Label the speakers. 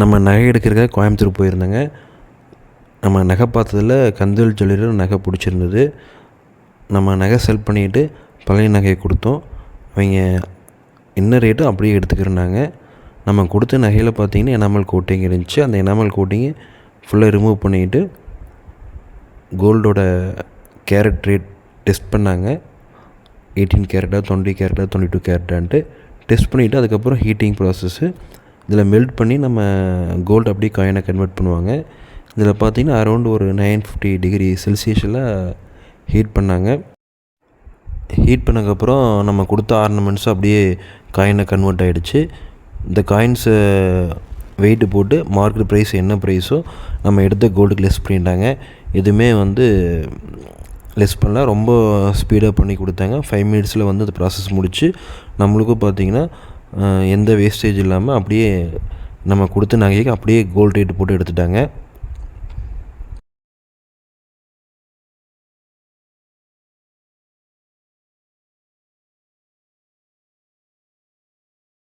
Speaker 1: நம்ம நகை எடுக்கிறதுக்காக கோயம்புத்தூர் போயிருந்தேங்க. நம்ம நகை பார்த்ததுல கந்தல் ஜுவல்லரியில் நகை பிடிச்சிருந்தது. நம்ம நகை செல் பண்ணிவிட்டு பழைய நகையை கொடுத்தோம். அவங்க என்ன ரேட்டோ அப்படியே எடுத்துக்கிறனாங்க நம்ம கொடுத்த நகையில் பார்த்தீங்கன்னா எனாமல் கோட்டிங் இருந்துச்சு. அந்த எனாமல் கோட்டிங்கை ஃபுல்லாக ரிமூவ் பண்ணிவிட்டு கோல்டோட கேரட் ரேட் டெஸ்ட் பண்ணாங்க. எயிட்டீன் கேரட்டா டுவெண்ட்டி கேரட்டா டுவெண்ட்டி டூ கேரட்டான்ட்டு டெஸ்ட் பண்ணிவிட்டு அதுக்கப்புறம் ஹீட்டிங் ப்ராசஸ்ஸு இதில் மெல்ட் பண்ணி நம்ம கோல்டு அப்படியே காயினை கன்வெர்ட் பண்ணுவாங்க. இதில் பார்த்தீங்கன்னா அரௌண்ட் ஒரு நைன் ஃபிஃப்டி டிகிரி செல்சியஸில் ஹீட் பண்ணாங்க. ஹீட் பண்ணதுக்கப்புறம் நம்ம கொடுத்த ஆர்னமெண்ட்ஸும் அப்படியே காயினை கன்வெர்ட் ஆகிடுச்சு இந்த காயின்ஸை வெயிட்டு போட்டு மார்க்கெட் ப்ரைஸ் என்ன ப்ரைஸோ நம்ம எடுத்த கோல்டுக்கு லெஸ் பண்ணிட்டாங்க. எதுவுமே வந்து லெஸ் பண்ணல. ரொம்ப ஸ்பீடாக பண்ணி கொடுத்தாங்க. ஃபைவ் மினிட்ஸில் வந்து அந்த ப்ராசஸ் முடித்து நம்மளுக்கும் பார்த்திங்கன்னா எந்த வேஸ்டேஜ் இல்லாமல் அப்படியே நம்ம கொடுத்த நகைக்கு அப்படியே கோல்டு ரேட்டு போட்டு எடுத்துட்டாங்க.